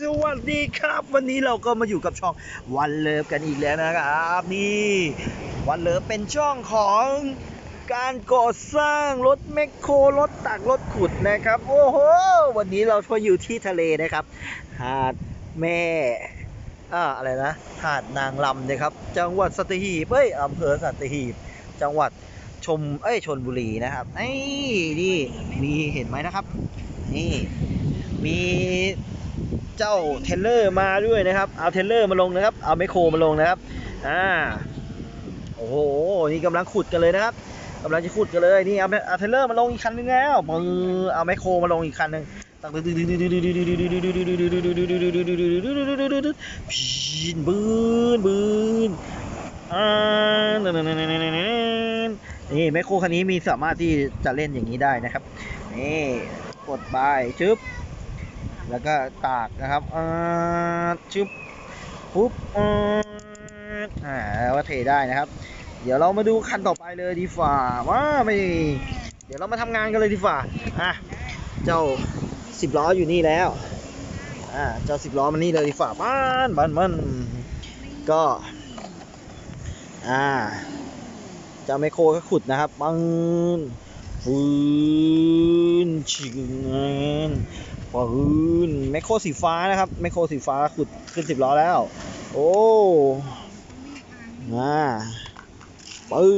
สวัสดีครับ วันนี้เราก็มาอยู่กับช่องวันเลิฟกันอีกแล้วนะครับนี่วันเลิฟเป็นช่องของการก่อสร้างรถแมคโครรถตักรถขุดนะครับ โอ้โหวันนี้เราก็อยู่ที่ทะเลนะครับ หาดแม่อ่าอะไรนะ หาดนางลำนะครับ จังหวัดสัตหีบเอ้ยอำเภอสัตหีบ จังหวัดชมเอ้ยชนบุรีนะครับไอ้นี่มีเห็นไหมนะครับ นี่มี เจ้าเทเลอร์มาด้วยนะครับ เอาเทเลอร์มาลงนะครับ เอาไมโครมาลงนะครับ อ่า โอ้โห นี่กำลังขุดกันเลยนะครับกำลังจะขุดกันเลย นี่เอาเอาเทเลอร์มาลงอีกคันนึงแล้วมือเอาไมโครมาลงอีกคันนึงตักพีนบืนบืนอ่านี่ไมคโครคันนี้มีสามารถที่จะเล่นอย่างนี้ได้นะครับนี่กดไปชึบ แล้วก็ตากนะครับอ่าชึบปุ๊บอ่าอ่าวก็เทได้นะครับ เดี๋ยวเรามาดูคันต่อไปเลยดีฝ่าว่าไม่เดี๋ยวเรามาทำงานกันเลยดีฝ่าอะเจ้าสิบล้ออยู่นี่แล้วอ่าเจ้าสิบล้อมันนี่เลยดีฝ่าบ้านบ้านมันก็อ่าเจ้าไมโครก็ขุดนะครับปังฟืนชิงเงิน ปืนไมคโครสีฟ้านะครับไมคโครสีฟ้าขุดขึ้นสิบล้อแล้ว โอ้มาปื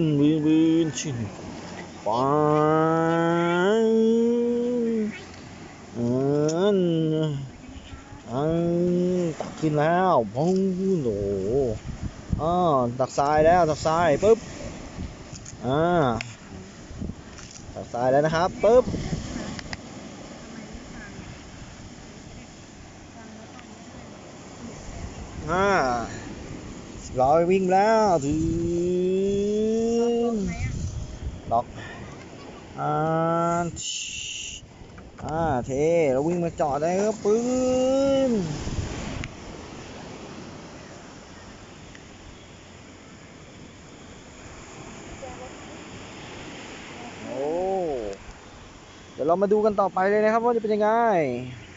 นปืนปืนชิงปังอันอันตักขึ้นแล้วปุ้งโอ้อ๋อตักทรายแล้วตักทรายปุ๊บอ่าตักทรายแล้วนะครับปุ๊บ อ่าร้อยวิ่งแล้วถึงล็อกอ่าอ่าเทแล้ววิ่งมาจอดได้ครับปืนโอ้เดี๋ยวเรามาดูกันต่อไปเลยนะครับว่าจะเป็นยังไง